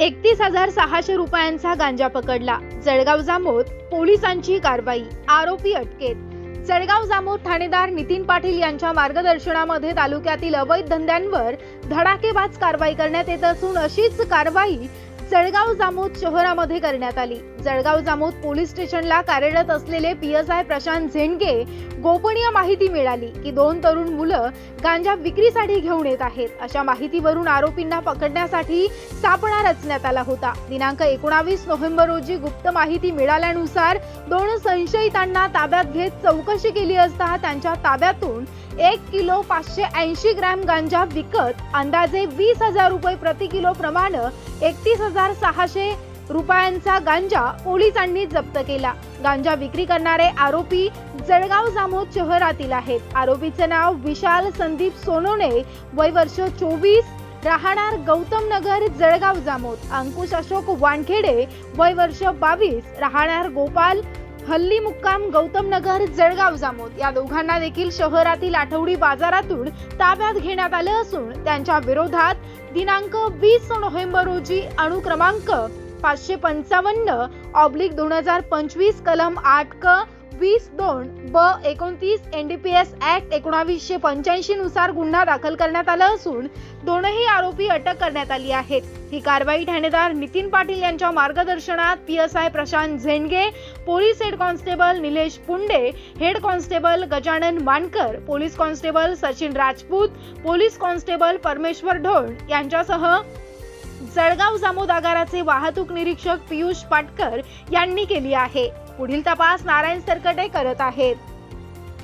एकतीस हजार सहाशे रुपयांचा गांजा पकडला. जळगाव जामोद पोलिसांची कारवाई. आरोपी अटकेत. जळगाव जामोद ठाणेदार नितीन पाटील यांच्या मार्गदर्शनामध्ये तालुक्यातील अवैध धंद्यांवर धडाकेबाज कारवाई करण्यात येत असून अशीच कारवाई जळगाव जामोद शहरामध्ये करण्यात आली. जळगाव जामोद पोलीस स्टेशनला कार्यरत असलेले P S I Prashant Zendge गोपनीय माहिती मिळाली की दोन तरुण मुलं गांजा विक्रीसाठी घेऊन येत आहेत. अशा माहितीवरून आरोपींना पकडण्यासाठी सापळा रचण्यात आला होता. दिनांक एकोणावीस नोव्हेंबर रोजी गुप्त माहिती मिळाल्यानुसार दोन संशयितांना ताब्यात घेत चौकशी केली असता त्यांच्या ताब्यातून एक किलो पाचशे ऐंशी ग्रॅम गांजा विकत अंदाजे वीस हजार रुपये प्रति किलो प्रमाणे एकतीस हजार सहाशे रुपयांचा गांजा पोलिसांनी जप्त केला. गांजा विक्री करणारे आरोपी जळगाव जामोद शहरातील आहेत. आरोपीचे नाव विशाल संदीप सोनोने वय वर्ष चोवीस राहणार गौतम नगर जळगाव जामोद. अंकुश अशोक वानखेडे वय वर्ष बावीस राहणार गोपाल हल्ली मुक्काम गौतम नगर जळगाव जामोद. या दोघांना देखील शहरातील आठवडी बाजारातून ताब्यात घेण्यात आलं असून त्यांच्या विरोधात दिनांक वीस नोव्हेंबर रोजी अणुक्रमांक पाचशे पंचावन्न ऑब्लिक दोन हजार पंचवीस कलम आठ क वीस दोन ब एकोणतीस एनडीपीएस ऍक्ट एकोणावीसशे पंच्याऐंशी नुसार गुन्हा दाखल करण्यात आला असून दोनही आरोपी अटक करण्यात आली आहेत. ही कारवाई ठाणेदार नितीन पाटील यांच्या मार्गदर्शनात P S I Prashant Zendge police head constable Nilesh Punde head constable Gajanan Mankar police constable Sachin Rajput police constable Parmeshwar Dhon यांच्यासह जळगाव जामोद आगाराचे वाहतूक निरीक्षक पियुष पाटकर यांनी केली आहे. पुढील तपास नारायण सरकटे करत आहेत.